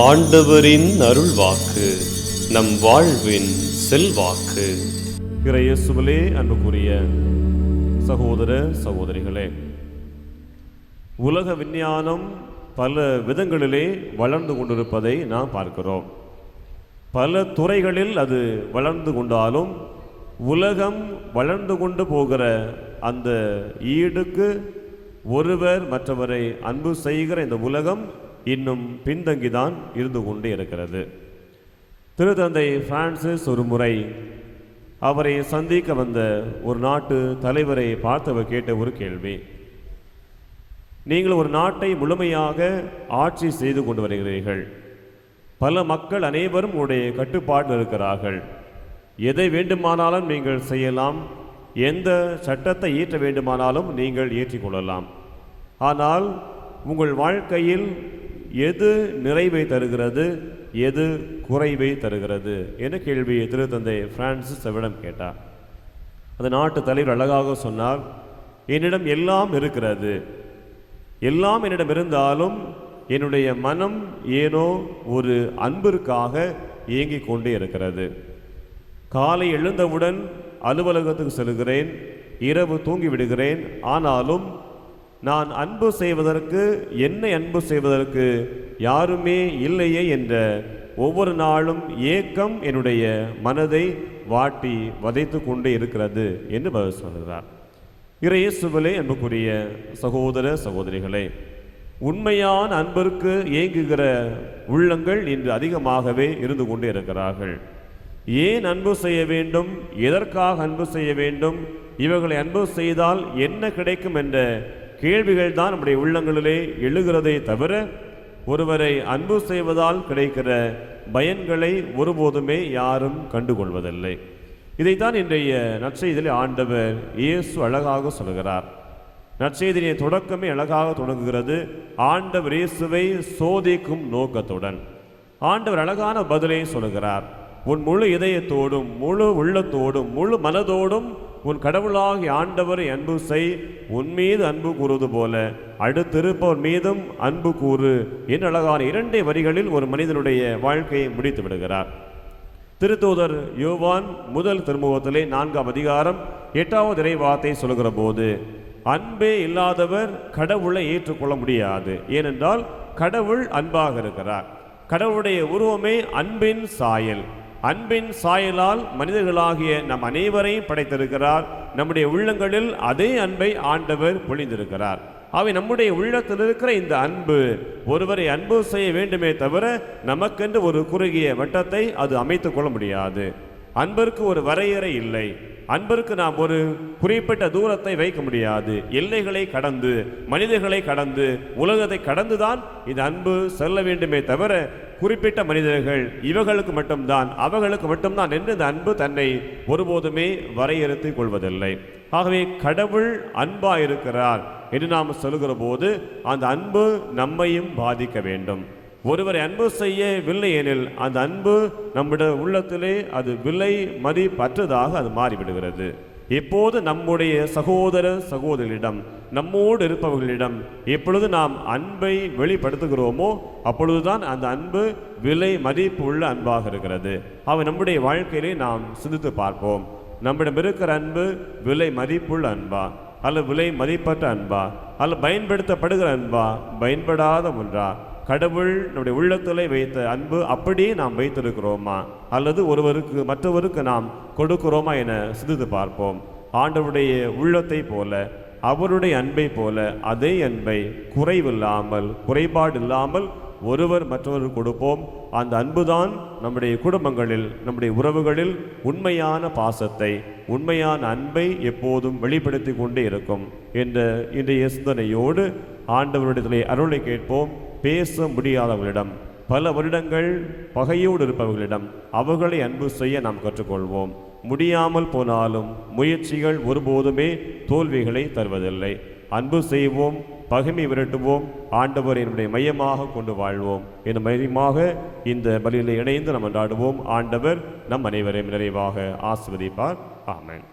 ஆண்டவரின் அருள்வாக்கு நம் வாழ்வின் செல்வாக்கு. இறையேசுவிலே அன்புக்குரிய சகோதர சகோதரிகளே உலக விஞ்ஞானம் பல விதங்களிலே வளர்ந்து கொண்டிருப்பதை நாம் பார்க்கிறோம். பல துறைகளில் அது வளர்ந்து கொண்டாலும் உலகம் வளர்ந்து கொண்டு போகிற அந்த ஈடுக்கு ஒருவர் மற்றவரை அன்பு செய்கிற இந்த உலகம் இன்னும் பின்தங்கிதான் இருந்து கொண்டே இருக்கிறது. திருத்தந்தை பிரான்சிஸ் ஒரு முறை அவரை சந்திக்க வந்த ஒரு நாட்டு தலைவரை பார்த்தவர் கேட்ட ஒரு கேள்வி. நீங்கள் ஒரு நாட்டை முழுமையாக ஆட்சி செய்து கொண்டு வருகிறீர்கள். பல மக்கள் அனைவரும் உடைய கட்டுப்பாட்டில் இருக்கிறார்கள். எதை வேண்டுமானாலும் நீங்கள் செய்யலாம். எந்த சட்டத்தை இயற்ற வேண்டுமானாலும் நீங்கள் இயற்றிக்கொள்ளலாம் ஆனால் உங்கள் வாழ்க்கையில் எது நிறைவை தருகிறது எது குறைவை தருகிறது? என்ற கேள்வியை திருத்தந்தை பிரான்சிஸ் அவரிடம் கேட்டார். அந்த நாட்டு தலைவர் அழகாக சொன்னார் என்னிடம் எல்லாம் இருக்கிறது. எல்லாம் என்னிடம் இருந்தாலும் என்னுடைய மனம் ஏனோ ஒரு அன்பிற்காக இயங்கிக் கொண்டே இருக்கிறது. காலை எழுந்தவுடன் அலுவலகத்துக்கு செல்கிறேன் இரவு தூங்கி விடுகிறேன் ஆனாலும் நான் அன்பு செய்வதற்கு என்னை அன்பு செய்வதற்கு யாருமே இல்லையே என்ற ஒவ்வொரு நாளும் ஏக்கம் என்னுடைய மனதை வாட்டி வதைத்து கொண்டே இருக்கிறது என்று பதில் சொல்கிறார் இறையேசுவிலே அன்புக்குரிய சகோதர சகோதரிகளே உண்மையான அன்பிற்கு ஏங்குகிற உள்ளங்கள் இன்று அதிகமாகவே இருந்து கொண்டே இருக்கிறார்கள். ஏன் அன்பு செய்ய வேண்டும்? எதற்காக அன்பு செய்ய வேண்டும்? இவர்களை அன்பு செய்தால் என்ன கிடைக்கும் என்ற கேள்விகள் தான் நம்முடைய உள்ளங்களிலே எழுகிறதே தவிர ஒருவரை அன்பு செய்வதால் கிடைக்கிற பயன்களை ஒருபோதுமே யாரும் கண்டுகொள்வதில்லை. இதைத்தான் இன்றைய நற்செய்தியிலே ஆண்டவர் இயேசு அழகாக சொல்கிறார். நற்செய்தியின் தொடக்கமே அழகாக தொடங்குகிறது. ஆண்டவர் இயேசுவை சோதிக்கும் நோக்கத்துடன். ஆண்டவர் அழகான பதிலை சொல்கிறார். உன் முழு இதயத்தோடும் முழு உள்ளத்தோடும் முழு மனதோடும் உன் கடவுளாகி ஆண்டவரை அன்பு செய் உன் மீது அன்பு கூறுவது போல. அடுத்திருப்பவர் மீதும் அன்பு கூறு என்று அழகான இரண்டே வரிகளில் ஒரு மனிதனுடைய வாழ்க்கையை முடித்து விடுகிறார். திருத்தூதர் யோவான் முதல் திருமுகத்திலே நான்காம் அதிகாரம் எட்டாவது இறைவார்த்தை சொல்கிற போது அன்பே இல்லாதவர் கடவுளை ஏற்றுக்கொள்ள முடியாது. ஏனென்றால் கடவுள் அன்பாக இருக்கிறார். கடவுளுடைய உருவமே அன்பின் சாயல். அன்பின் சாயலால் மனிதர்களாகிய நம் அனைவரையும் படைத்திருக்கிறார். நம்முடைய உள்ளங்களில் அதே அன்பை ஆண்டவர் பொழிந்திருக்கிறார். அவை நம்முடைய உள்ளத்தில் இருக்கிற இந்த அன்பு ஒருவரை அன்பு செய்ய வேண்டுமே தவிர நமக்கென்று ஒரு குறுகிய வட்டத்தை அது அமைத்துக் கொள்ள முடியாது. அன்பிற்கு ஒரு வரையறை இல்லை. அன்பிற்கு நாம் ஒரு குறிப்பிட்ட தூரத்தை வைக்க முடியாது. எல்லைகளை கடந்து மனிதர்களை கடந்து உலகத்தை கடந்துதான் இந்த அன்பு செல்ல வேண்டுமே தவிர குறிப்பிட்ட மனிதர்கள் இவர்களுக்கு மட்டும்தான் அவர்களுக்கு மட்டும்தான் என்று இந்த அன்பு தன்னை ஒருபோதுமே வரையறுத்துக் கொள்வதில்லை. ஆகவே கடவுள் அன்பாயிருக்கிறார் என்று நாம் சொல்கிற போது அந்த அன்பு நம்மையும் பாதிக்க வேண்டும். ஒருவரை அன்பு செய்யவில்லை எனில் அந்த அன்பு நம்முடைய உள்ளத்திலே அது விலை மதிப்பற்றதாக அது மாறிவிடுகிறது. எப்போது நம்முடைய சகோதர சகோதரிடம் நம்மோடு இருப்பவர்களிடம் எப்பொழுது நாம் அன்பை வெளிப்படுத்துகிறோமோ அப்பொழுதுதான் அந்த அன்பு விலை மதிப்பு உள்ள அன்பாக இருக்கிறது. அவை நம்முடைய வாழ்க்கையிலே நாம் சிந்தித்து பார்ப்போம். நம்மிடம் இருக்கிற அன்பு விலை மதிப்புள்ள அன்பா அல்ல விலை மதிப்பற்ற அன்பா அல்ல பயன்படுத்தப்படுகிற அன்பா பயன்படாத ஒன்றா? கடவுள் நம்முடைய உள்ளத்தில் வைத்த அன்பு அப்படியே நாம் வைத்திருக்கிறோமா? அல்லது ஒருவருக்கு மற்றவருக்கு நாம் கொடுக்கிறோமா என சிந்தித்து பார்ப்போம். ஆண்டவருடைய உள்ளத்தை போல அவருடைய அன்பை போல அதே அன்பை குறைவில்லாமல் குறைபாடு இல்லாமல் ஒருவர் மற்றவர் கொடுப்போம். அந்த அன்புதான் நம்முடைய குடும்பங்களில் நம்முடைய உறவுகளில் உண்மையான பாசத்தை உண்மையான அன்பை எப்போதும் வெளிப்படுத்தி கொண்டே இருக்கும். என்ற இன்றைய சிந்தனையோடு ஆண்டவருடைய அருளை கேட்போம். பேச முடியாதவர்களிடம் பல வருடங்கள் பகையோடு இருப்பவர்களிடம் அவர்களை அன்பு செய்ய நாம் கற்றுக்கொள்வோம். முடியாமல் போனாலும் முயற்சிகள் ஒருபோதுமே தோல்விகளை தருவதில்லை. அன்பு செய்வோம் பகைமை விரட்டுவோம் ஆண்டவர் என்னுடைய மையமாக கொண்டு வாழ்வோம். என் மையமாக இந்த பலியில் இணைந்து நாம் கொண்டாடுவோம் ஆண்டவர் நம் அனைவரையும் நிறைவாக ஆசிர்வதிப்பார். ஆமென்.